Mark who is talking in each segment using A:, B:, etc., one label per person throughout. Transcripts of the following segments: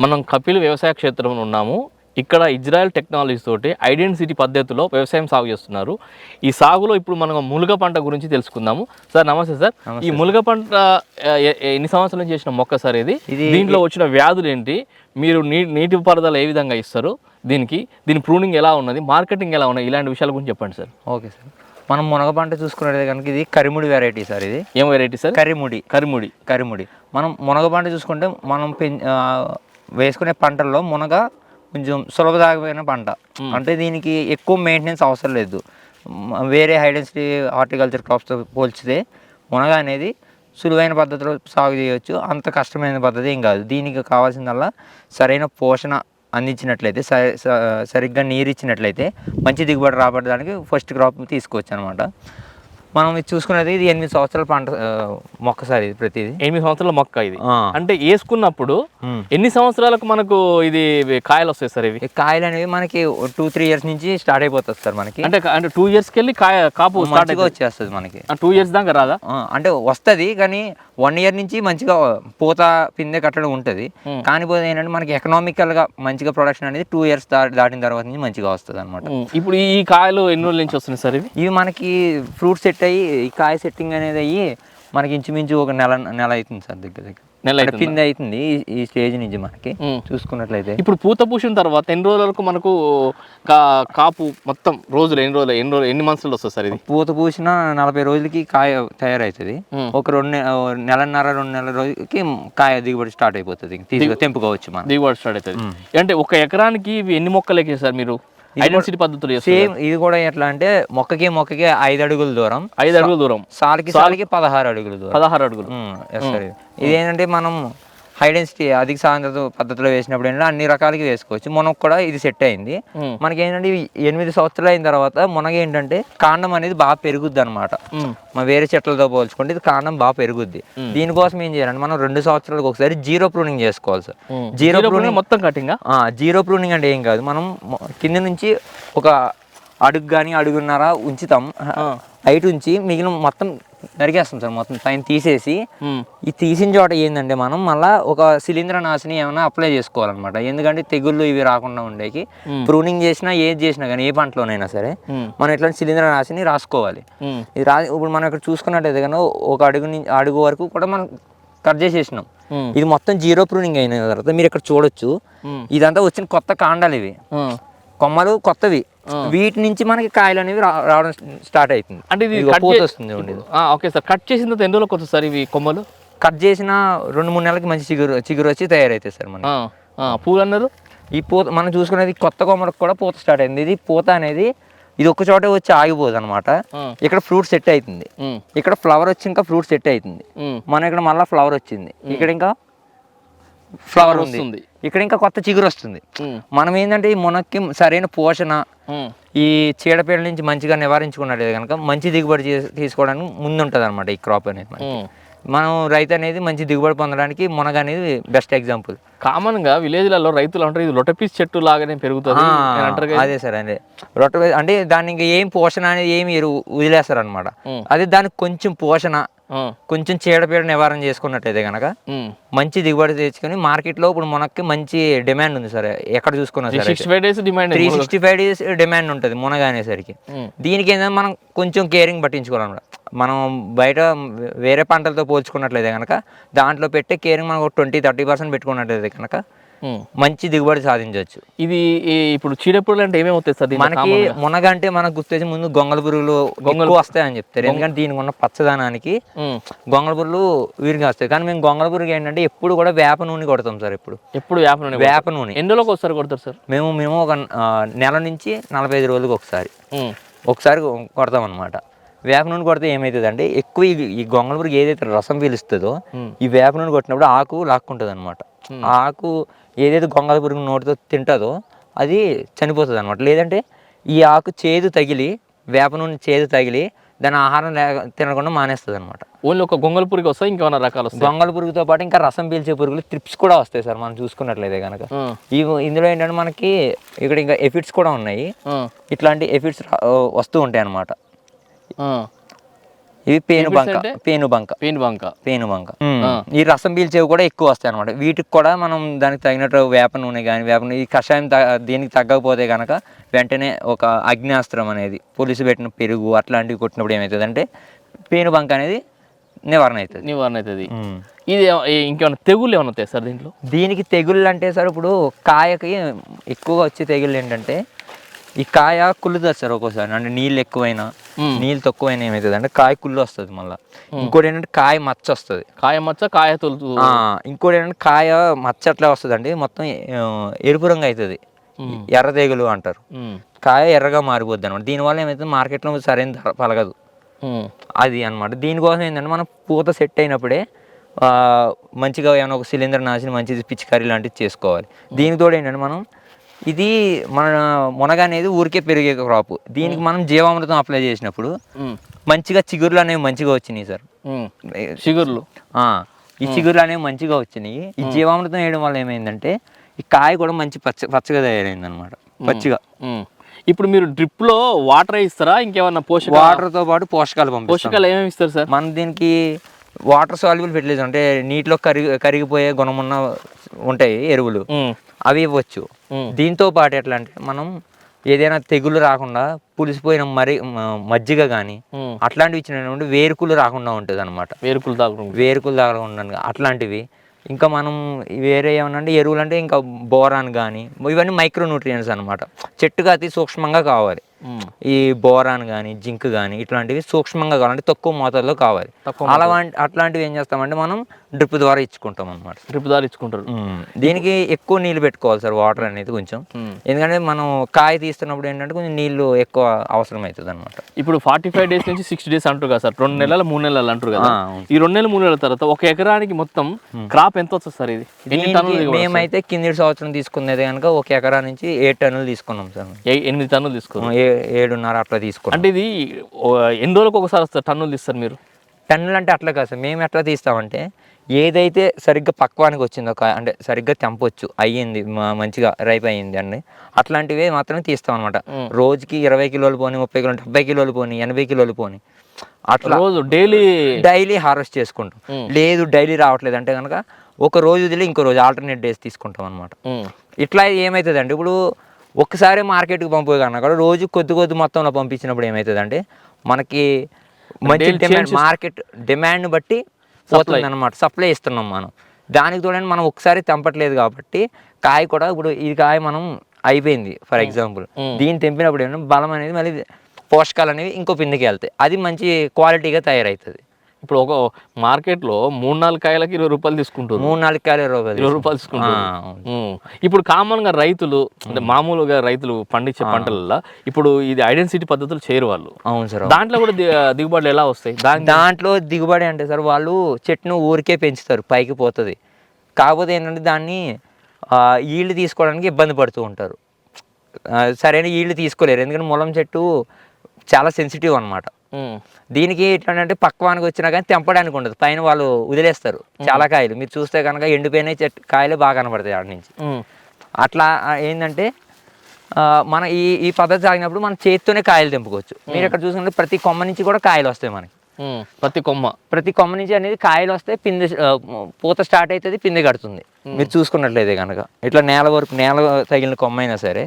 A: మనం కపిల్ వ్యవసాయ క్షేత్రంలో ఉన్నాము. ఇక్కడ ఇజ్రాయెల్ టెక్నాలజీస్ తోటి ఐడెంటిటీ పద్ధతిలో వ్యవసాయం సాగు చేస్తున్నారు. ఈ సాగులో ఇప్పుడు మనం ములుగ పంట గురించి తెలుసుకుందాము. సార్ నమస్తే సార్. ఈ ములుగ పంట ఎన్ని సంవత్సరాల నుంచి చేసిన మొక్క సార్ ఇది? దీంట్లో వచ్చిన వ్యాధులు ఏంటి? మీరు నీ నీటి పారుదల ఏ విధంగా ఇస్తారు దీనికి? దీని ప్రూనింగ్ ఎలా ఉన్నది? మార్కెటింగ్ ఎలా ఉన్నది ఇలాంటి విషయాల గురించి చెప్పండి సార్.
B: Okay sir. మనం మునగ పంట చూసుకున్నట్లయితే కనుక ఇది కరిముడి వెరైటీ సార్ ఇది.
A: ఏం వెరైటీ సార్?
B: కరిముడి.
A: కరిముడి.
B: కరిముడి. మనం మునగ పంట చూసుకుంటే మనం పెం వేసుకునే పంటల్లో మునగ కొంచెం సులభదాయకమైన పంట. అంటే దీనికి ఎక్కువ మెయింటెనెన్స్ అవసరం లేదు. వేరే హైడెన్సిటీ హార్టికల్చర్ క్రాప్స్తో పోల్చితే మునగ అనేది సులువైన పద్ధతిలో సాగు చేయవచ్చు అంత కష్టమైన పద్ధతి ఏం కాదు. దీనికి కావాల్సిందల్లా సరైన పోషణ అందించినట్లయితే సరిగ్గా నీరు ఇచ్చినట్లయితే మంచి దిగుబడి రాబడడానికి ఫస్ట్ క్రాప్ తీసుకోవచ్చు అనమాట మనం ఇది చూసుకున్నది ఇది ఎనిమిది సంవత్సరాల పంట మొక్క సార్ ఇది ప్రతిది.
A: ఎనిమిది సంవత్సరాల మొక్క ఇది. అంటే వేసుకున్నప్పుడు. ఎన్ని సంవత్సరాలకు మనకు ఇది కాయలు వస్తాయి సార్ ఇవి?
B: కాయలు అనేవి మనకి టూ త్రీ ఇయర్స్ నుంచి స్టార్ట్ అయిపోతుంది సార్ మనకి.
A: అంటే అంటే టూ ఇయర్స్కి వెళ్ళి కాయ కాపు స్టార్ట్
B: వచ్చేస్తుంది మనకి.
A: టూ ఇయర్స్ దాకా రాదా?
B: అంటే వస్తుంది కానీ వన్ ఇయర్ నుంచి మంచిగా పూత పిందె కట్టడం ఉంటుంది. కానిపోతే ఏంటంటే మనకి ఎకనామికల్గా మంచిగా ప్రొడక్షన్ అనేది టూ ఇయర్స్ దాటిన తర్వాత నుంచి మంచిగా వస్తుంది అనమాట
A: ఇప్పుడు ఈ కాయలు ఎన్ని రోజుల నుంచి వస్తున్నాయి సార్ ఇవి?
B: ఇవి మనకి ఫ్రూట్ సెట్ అయ్యి ఈ కాయ సెట్టింగ్ అనేది అయ్యి మనకి ఇంచుమించు ఒక నెల నెల అవుతుంది సార్ దగ్గర దగ్గర.
A: నెల
B: అంటే
A: అవుతుందా?
B: ఈ- స్టేజ్ నుంచి మనకి. చూసుకున్నట్లయితే.
A: ఇప్పుడు పూత పూసిన తర్వాత ఎన్ని రోజుల వరకు మనకు కాపు మొత్తం రోజులు ఎన్ని రోజులు ఎన్ని రోజులు ఎన్ని మంత్స్లో వస్తుంది సార్ ఇది?
B: పూత పూసిన నలభై రోజులకి కాయ తయారవుతుంది. ఒక రెండు నెలన్నర రెండు నెలల రోజులకి కాయ దిగుబడి స్టార్ట్ అయిపోతుంది. తెంపుకోవచ్చు మనం.
A: దిగుబడి స్టార్ట్ అవుతుంది. అంటే ఒక ఎకరానికి ఇవి ఎన్ని మొక్కలు ఎక్కాయి సార్ మీరు? ఐడెన్సిటీ పద్ధతులు
B: సేమ్ ఇది కూడా ఎట్లా అంటే మొక్కకి మొక్కకి ఐదు అడుగుల దూరం.
A: ఐదు అడుగుల దూరం.
B: సాలికి సాలికి పదహారు అడుగుల దూరం.
A: పదహారు అడుగులు.
B: ఇదేంటంటే మనం హై డెన్సిటీ అధిక సాంద్రత పద్ధతిలో వేసినప్పుడు ఏంటంటే అన్ని రకాలకి వేసుకోవచ్చు. మనకు కూడా ఇది సెట్ అయింది.
A: మ్మ్.
B: మనకి ఏంటంటే ఎనిమిది సంవత్సరాలు అయిన తర్వాత మనకి ఏంటంటే కాండం అనేది బాగా పెరుగుద్ది అనమాట
A: మ్మ్.
B: మన వేరే చెట్లతో పోల్చుకుంటే ఇది కాండం బాగా పెరుగుద్ది. దీనికోసం ఏం చేయాలంటే మనం రెండు సంవత్సరాలకు ఒకసారి జీరో ప్రూనింగ్ చేసుకోవాలి సార్. జీరో ప్రూనింగ్
A: మొత్తం కటింగా
B: ఆ, జీరో ప్రూనింగ్ అంటే ఏం కాదు. మనం కింద నుంచి ఒక అడుగు కానీ అడుగున్నర ఉంచుతాం. హైట్ ఉంచి మిగిలిన మొత్తం నరికేస్తాం సార్ మొత్తం పైన తీసేసి. ఈ తీసిన చోట ఏంటంటే మనం మళ్ళా ఒక శిలీంద్ర నాశిని ఏమైనా అప్లై చేసుకోవాలన్నమాట. ఎందుకంటే తెగుళ్ళు ఇవి రాకుండా ఉండేకి. ప్రూనింగ్ చేసినా ఏది చేసినా కానీ ఏ పంటలోనైనా సరే మనం ఇట్లాంటి శిలీంద్ర నాశిని రాసుకోవాలి. ఇది రా ఇప్పుడు మనం ఇక్కడ చూసుకున్నట్టయితే కనుక ఒక అడుగు అడుగు వరకు కూడా మనం కట్ చేసేసినాం. ఇది మొత్తం జీరో ప్రూనింగ్ అయిన తర్వాత మీరు ఇక్కడ చూడొచ్చు. ఇదంతా వచ్చిన కొత్త కాండాలు ఇవి. కొమ్మలు కొత్తవి. వీటి నుంచి మనకి కాయలు అనేవి రావడం స్టార్ట్ అవుతుంది
A: అంటే ఇది.
B: పూత వస్తుంది
A: ఓకే సార్. కట్ చేసిన తర్వాత ఎన్ని రోజులకు వస్తుంది సార్ ఇవి కొమ్మలు?
B: కట్ చేసిన రెండు మూడు నెలలకి మంచి చిగురు చిగురు వచ్చి తయారవుతాయి సార్ మనకి.
A: పూలు అన్నారు?
B: ఈ పూత మనం చూసుకునేది కొత్త కొమ్మలకు కూడా పూత స్టార్ట్ అయింది. ఇది పూత అనేది ఇది ఒక్క చోట వచ్చి ఆగిపోదు అనమాట. ఇక్కడ ఫ్రూట్ సెట్ అవుతుంది ఇక్కడ ఫ్లవర్ వచ్చి ఇంకా ఫ్రూట్ సెట్ అవుతుంది మనం ఇక్కడ మళ్ళీ ఫ్లవర్ వచ్చింది. ఇక్కడ ఇంకా ఫ్లవర్
A: వస్తుంది.
B: ఇక్కడ ఇంకా కొత్త చిగురు వస్తుంది మనం ఏంటంటే ఈ మునక్కి సరైన పోషణ ఈ చీడపీడల నుంచి మంచిగా నివారించుకున్నట్లయితే కనుక మంచి దిగుబడి తీసుకోవడానికి ముందుంటుంది అనమాట ఈ క్రాప్ అనేది. మనం రైతు అనేది మంచి దిగుబడి పొందడానికి మునగ అనేది బెస్ట్ ఎగ్జాంపుల్
A: కామన్గా విలేజ్లలో రైతులు అంటారు ఇది లొటపీస్ చెట్టు లాగానే పెరుగుతుంది.
B: అదే సార్ అదే రొట్టె వే- అంటే దాన్ని ఇంకా ఏం పోషణ అనేది ఏమి ఎరువు వదిలేస్తారు అనమాట. అదే దానికి కొంచెం పోషణ కొంచెం చీడపీడ నివారణ చేసుకున్నట్టయితే కనుక. మంచి దిగుబడి తెచ్చుకొని మార్కెట్లో ఇప్పుడు మనకి మంచి డిమాండ్ ఉంది సరే ఎక్కడ చూసుకున్నా సరే
A: sixty five days demand
B: three sixty five days demand ఉంటుంది మునగ అనేసరికి
A: ఉమ్.
B: దీనికి ఏంటంటే మనం కొంచెం కేరింగ్ పట్టించుకోవాలన్నమాట మనం బయట వేరే పంటలతో పోల్చుకున్నట్లయితే కనుక దాంట్లో పెట్టే కేరింగ్ మనం ట్వంటీ థర్టీ పర్సెంట్ పెట్టుకున్నట్లయితే కనుక. మంచి దిగుబడి సాధించవచ్చు.
A: ఇది ఇప్పుడు చీడపురుగులు అంటే ఏమేమి వస్తాయి సార్
B: మనకి
A: common గా?
B: మునగ అంటే మనకు గుర్తొచ్చే ముందు గొంగళ పురుగులు ఎక్కువ వస్తాయని చెప్తారు. ఎందుకంటే దీనికి ఉన్న పచ్చదనానికి. గొంగళ పురుగులు వీరికి వస్తాయి. కానీ మేము గొంగళ పురుగు ఏంటంటే ఎప్పుడు కూడా వేప నూనె కొడతాం సార్ ఇప్పుడు
A: ఎప్పుడు వేప నూనె.
B: వేప నూనె.
A: రోజులకు ఒకసారి కొడతారు సార్?
B: మేము మేము ఒక నెల నుంచి నలభై ఐదు రోజులకు ఒకసారి. ఒకసారి కొడతాం అనమాట వేప నూనె కొడితే ఏమవుతుంది అంటే ఎక్కువ ఈ- గొంగళ పురుగు ఏదైతే రసం పీలుస్తుందో ఈ వేప నూనె కొట్టినప్పుడు ఆకు లాక్కుంటుంది అనమాట ఆకు ఏదైతే గొంగళ పురుగు నోటితో తింటుందో అది చనిపోతుంది అనమాట లేదంటే ఈ ఆకు చేదు తగిలి వేప నూనె చేదు తగిలి దాని ఆహారం లేక తినకుండా మానేస్తుంది అనమాట
A: ఓన్లీ ఒక గొంగళ పురికి వస్తాయి ఇంకేమైనా రకాలు వస్తాయి?
B: గొంగళ పురుగుతో పాటు ఇంకా రసం పీల్చే పురుగులు త్రిప్స్ కూడా వస్తాయి సార్ మనం చూసుకున్నట్లయితే కనుక ఈ ఇందులో ఏంటంటే మనకి ఇక్కడ ఇంకా ఎఫిడ్స్ కూడా ఉన్నాయి. ఇట్లాంటి ఎఫిడ్స్ వస్తూ ఉంటాయి అన్నమాట ఇవి పేను
A: Aphids
B: బంక
A: అంటే?
B: పేను బంక.
A: పెయిన్ బంక.
B: పేను బంక. ఈ రసం పీల్చేవి కూడా ఎక్కువ వస్తాయి అనమాట వీటికి కూడా మనం దానికి తగినట్టు వేప నూనె కానీ వేప నూనె ఈ కషాయం దీనికి తగ్గకపోతే కనుక వెంటనే ఒక అగ్నియాస్త్రం అనేది పులుసు పెట్టిన పెరుగు అట్లాంటివి కొట్టినప్పుడు ఏమవుతుంది అంటే పేను బంక అనేది నివారణ అవుతుంది
A: నివారణ అవుతుంది ఇది ఇంకేమైనా తెగుళ్ళు ఏమైనా వస్తాయి సార్ దీంట్లో?
B: దీనికి తెగుళ్ళు అంటే సార్ ఇప్పుడు కాయకి ఎక్కువగా వచ్చే తెగుళ్ళు ఏంటంటే ఈ కాయ కుళ్ళుతుంది సార్ ఒక్కోసారి. అంటే నీళ్ళు ఎక్కువైనా. నీళ్ళు తక్కువైనా ఏమవుతుంది అంటే కాయ కుళ్ళు వస్తుంది మళ్ళీ. ఇంకోటి ఏంటంటే కాయ మచ్చ వస్తుంది.
A: కాయ మచ్చ కాయ తొలుతు.
B: ఇంకోటి ఏంటంటే కాయ మచ్చ ఎట్లా వస్తుంది అండి మొత్తం ఎరుపు రంగు అవుతుంది ఎర్ర తెగులు అంటారు. కాయ ఎర్రగా మారిపోద్ది అనమాట దీనివల్ల ఏమవుతుంది మార్కెట్లో సరైన ధర పలగదు అది అన్నమాట. దీనికోసం ఏంటంటే మనం పూత సెట్ అయినప్పుడే మంచిగా ఏమైనా ఒక సిలిండర్ నాసిన మంచిది పిచికారీ లాంటిది చేసుకోవాలి. దీనితో ఏంటంటే మనం ఇది మన మునగ అనేది ఊరికే పెరిగే క్రాప్ దీనికి మనం జీవామృతం అప్లై చేసినప్పుడు మంచిగా చిగుర్లు అనేవి మంచిగా వచ్చినాయి సార్.
A: చిగుర్లు?
B: ఈ చిగుర్లు అనేవి మంచిగా వచ్చినాయి. ఈ జీవామృతం వేయడం వల్ల ఏమైందంటే ఈ కాయ కూడా మంచి పచ్చ పచ్చగా తయారైంది అనమాట పచ్చిగా.
A: ఇప్పుడు మీరు డ్రిప్లో వాటర్ ఇస్తారా ఇంకేమన్నా పోషక
B: వాటర్తో పాటు పోషకాలు పంపిస్తాం.
A: పోషకాలు ఏమేమి ఇస్తారు సార్?
B: మనం దీనికి వాటర్ సాల్యుబుల్ ఫెర్టిలైజర్ అంటే నీటిలో కరిగి కరిగిపోయే గుణమున్న ఉంటాయి ఎరువులు. అవి ఇవ్వచ్చు. దీంతో పాటు ఎట్లా అంటే మనం ఏదైనా తెగులు రాకుండా పులిసిపోయిన మరి మజ్జిగ కానీ. అట్లాంటివి ఇచ్చినటువంటి వేరుకులు రాకుండా ఉంటుంది అనమాట
A: వేరుకులు తాగు
B: వేరుకులు తాగకుండా అట్లాంటివి. ఇంకా మనం వేరే ఏమన్నా అంటే ఎరువులు అంటే ఇంకా బోరాన్ కానీ ఇవన్నీ మైక్రో న్యూట్రియంట్స్ అనమాట చెట్టుగా అతి సూక్ష్మంగా కావాలి. ఈ బోరాన్ కానీ జింక్ కానీ ఇట్లాంటివి సూక్ష్మంగా కావాలంటే తక్కువ మోతాదులో కావాలి. అలా అట్లాంటివి ఏం చేస్తామంటే మనం డ్రిప్ ద్వారా ఇచ్చుకుంటాం అనమాట
A: డ్రిప్ దారి ఇచ్చుకుంటారు.
B: దీనికి ఎక్కువ నీళ్ళు పెట్టుకోవాలి సార్ వాటర్ అనేది కొంచెం. ఎందుకంటే మనం కాయ తీస్తున్నప్పుడు ఏంటంటే కొంచెం నీళ్ళు ఎక్కువ అవసరం అవుతుంది అనమాట
A: ఇప్పుడు ఫార్టీ ఫైవ్ డేస్ నుంచి సిక్స్టీ డేస్ అంటారు కదా సార్ రెండు నెలలు మూడు నెలలు అంటారు కదా. ఈ రెండు నెలలు మూడు నెలల తర్వాత ఒక ఎకరానికి మొత్తం క్రాప్ ఎంత వస్తుంది సార్ ఇది?
B: మేమైతే కింది సంవత్సరం తీసుకునేది కనుక ఒక ఎకరా నుంచి ఏడు టన్నులు తీసుకున్నాం సార్.
A: ఏ- ఎనిమిది టన్నులు తీసుకోరు
B: ఏ- ఏడున్నర అట్లా తీసుకున్నాం.
A: అంటే ఇది ఎన్ని రోజులకు ఒకసారి వస్తారు టన్నులు తీస్తారు మీరు?
B: టన్నులు అంటే అట్లా కాదు సార్. మేము ఎట్లా తీస్తామంటే ఏదైతే సరిగ్గా పక్వానికి వచ్చిందో అంటే సరిగ్గా తెంపొచ్చు అయ్యింది మంచిగా రైప్ అయ్యింది అండి అట్లాంటివే మాత్రమే తీస్తాం అనమాట. రోజుకి ఇరవై కిలోలు పోని ముప్పై కిలోలు డెబ్బై కిలోలు పోని ఎనభై కిలోలు పోని అట్లా
A: రోజు డైలీ
B: డైలీ హార్వెస్ట్ చేసుకుంటాం. లేదు డైలీ రావట్లేదు అంటే కనుక ఒక రోజు వదిలి ఇంకో రోజు ఆల్టర్నేట్ డేస్ తీసుకుంటాం అనమాట ఇట్లా ఏమవుతుంది అంటే ఇప్పుడు ఒక్కసారి మార్కెట్కి పంపే కన్నా కూడా రోజు కొద్ది కొద్ది మొత్తంలో పంపించినప్పుడు ఏమవుతుంది అంటే మనకి మంచి డిమాండ్ మార్కెట్ డిమాండ్ బట్టి పోతుంది అనమాట సప్లై ఇస్తున్నాం మనం. దానికి తోడని మనం ఒకసారి తెంపట్లేదు కాబట్టి కాయ కూడా ఇప్పుడు ఈ కాయ మనం అయిపోయింది. For example
A: Mm.
B: దీన్ని తెంపినప్పుడు ఏంటంటే బలం అనేది మళ్ళీ పోషకాలు అనేవి ఇంకో పిండికి వెళ్తాయి. అది మంచి క్వాలిటీగా తయారవుతుంది.
A: ఇప్పుడు ఒక మార్కెట్లో మూడు నాలుగు కాయలకి ఇరవై రూపాయలు తీసుకుంటారు.
B: మూడు నాలుగు కాయలు ఇరవై రూపాయలు
A: ఇరవై రూపాయలు తీసుకుంటారు. ఇప్పుడు కామన్గా రైతులు అంటే మామూలుగా రైతులు పండించే పంటలలో ఇప్పుడు ఇది ఐడెన్సిటీ పద్ధతులు చేయరు వాళ్ళు.
B: అవును సార్
A: దాంట్లో కూడా దిగుబడులు ఎలా వస్తాయి?
B: దాంట్లో దిగుబడి అంటే సార్ వాళ్ళు చెట్టును ఊరికే పెంచుతారు పైకి పోతుంది. కాకపోతే ఏంటంటే దాన్ని ఈళ్ళు తీసుకోవడానికి ఇబ్బంది పడుతూ ఉంటారు. సరైన ఈళ్ళు తీసుకోలేరు. ఎందుకంటే ములం చెట్టు చాలా సెన్సిటివ్ అనమాట. దీనికి ఎట్లంటే పక్వానికి వచ్చినా కానీ తెంపడానికి ఉండదు. పైన వాళ్ళు వదిలేస్తారు. చాలా కాయలు. మీరు చూస్తే కనుక ఎండిపోయిన చెట్టు కాయలు బాగా కనబడతాయి ఆడ నుంచి. అట్లా ఏంటంటే మన ఈ ఈ పద్ధతి సాగినప్పుడు మనం చేతితోనే కాయలు తెంపుకోవచ్చు. మీరు ఇక్కడ చూసుకుంటే ప్రతి కొమ్మ నుంచి కూడా కాయలు వస్తాయి మనకి.
A: ప్రతి కొమ్మ.
B: ప్రతి కొమ్మ నుంచి అనేది కాయలు వస్తే పిందె పూత స్టార్ట్ అవుతుంది పిందె కడుతుంది. మీరు చూసుకున్నట్లయితే కనుక. ఇట్లా నేల వరకు నేల తగిలిన కొమ్మ అయినా సరే.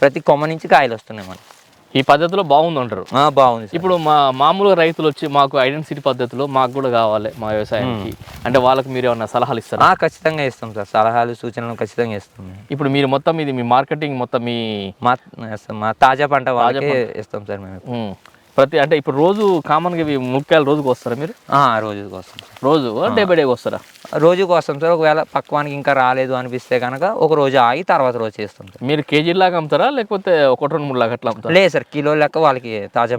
B: ప్రతి కొమ్మ నుంచి కాయలు వస్తున్నాయి మనకి.
A: ఈ పద్ధతిలో బాగుంది అంటారు.
B: ఆ, బాగుంది.
A: ఇప్పుడు మా మామూలుగా రైతులు వచ్చి మాకు ఐడెన్సిటీ పద్ధతిలో మాకు కూడా కావాలి మా వ్యవసాయానికి. అంటే వాళ్ళకి మీరు ఏమన్నా సలహాలు ఇస్తారా?
B: ఖచ్చితంగా ఇస్తాం సార్. సలహాలు సూచనలు ఖచ్చితంగా ఇస్తాం.
A: ఇప్పుడు మీరు మొత్తం ఇది మీ మార్కెటింగ్ మొత్తం మీ
B: మా తాజా పంట వాళ్ళకి ఇస్తాం సార్ మేము.
A: ప్రతి అంటే ఇప్పుడు రోజు కామన్గా ఇవి ముక్కాయలు రోజుకి వస్తారా మీరు?
B: ఆ, రోజుకి వస్తాం.
A: రోజు? డే బై డేకి వస్తారా?
B: రోజుకి వస్తాం సార్. ఒకవేళ పక్వానికి ఇంకా రాలేదు అనిపిస్తే కనుక ఒక రోజు ఆగి తర్వాత రోజు చేస్తాం సార్.
A: మీరు కేజీ లాగా అమ్ముతారా? లేకపోతే ఒకటి రెండు మూడు లాగా అట్లా అమ్ముతారా?
B: లేదు సార్. కిలో లెక్క వాళ్ళకి తాజా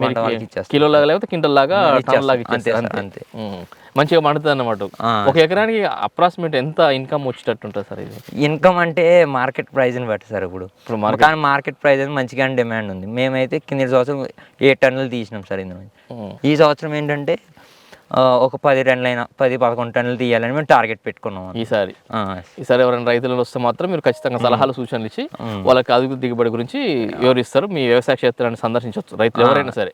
A: కిలో లాగా లేకపోతే క్వింటల్ లాగా లాగా
B: అంతే
A: అంతే. మంచిగా పండుతుంది అన్నమాట. ఒక ఎకరానికి అప్రాక్సిమేట్ ఎంత ఇన్కమ్ వచ్చేటట్టు ఉంటుంది సార్ ఇది?
B: ఇన్కమ్ అంటే మార్కెట్ ప్రైస్ని బట్టి సార్ ఇప్పుడు.
A: ఇప్పుడు
B: కానీ మార్కెట్ ప్రైస్ అని మంచిగానే డిమాండ్ ఉంది. మేమైతే కింద సంవత్సరం ఏడు టన్నులు తీసినాం సార్ ఇందులో. ఈ సంవత్సరం ఏంటంటే ఒక పది టన్నులైనా పది పదకొండు టన్నులు తీయాలని మేము టార్గెట్ పెట్టుకున్నాం
A: ఈసారి. ఈసారి ఎవరైనా రైతులు వస్తే మాత్రం మీరు ఖచ్చితంగా సలహాలు సూచనలు ఇచ్చి వాళ్ళకి అదుగు దిగుబడి గురించి వివరిస్తారు. మీ వ్యవసాయ క్షేత్రాన్ని సందర్శించవచ్చు. రైతులు ఎవరైనా సరే.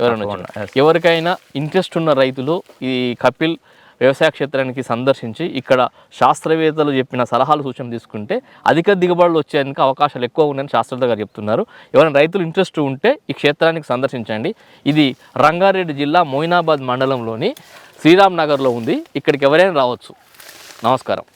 A: ఎవరైనా. ఎవరికైనా ఇంట్రెస్ట్ ఉన్న రైతులు ఈ కపిల్ వ్యవసాయ క్షేత్రానికి సందర్శించి ఇక్కడ శాస్త్రవేత్తలు చెప్పిన సలహాలు సూచనలు తీసుకుంటే అధిక దిగుబడులు వచ్చేందుకు అవకాశాలు ఎక్కువ ఉన్నాయని శాస్త్రవేత్త గారు చెప్తున్నారు. ఎవరైనా రైతులు ఇంట్రెస్ట్ ఉంటే ఈ క్షేత్రానికి సందర్శించండి. ఇది రంగారెడ్డి జిల్లా మోయినాబాద్ మండలంలోని శ్రీరామ్ నగర్లో ఉంది. ఇక్కడికి ఎవరైనా రావచ్చు. నమస్కారం.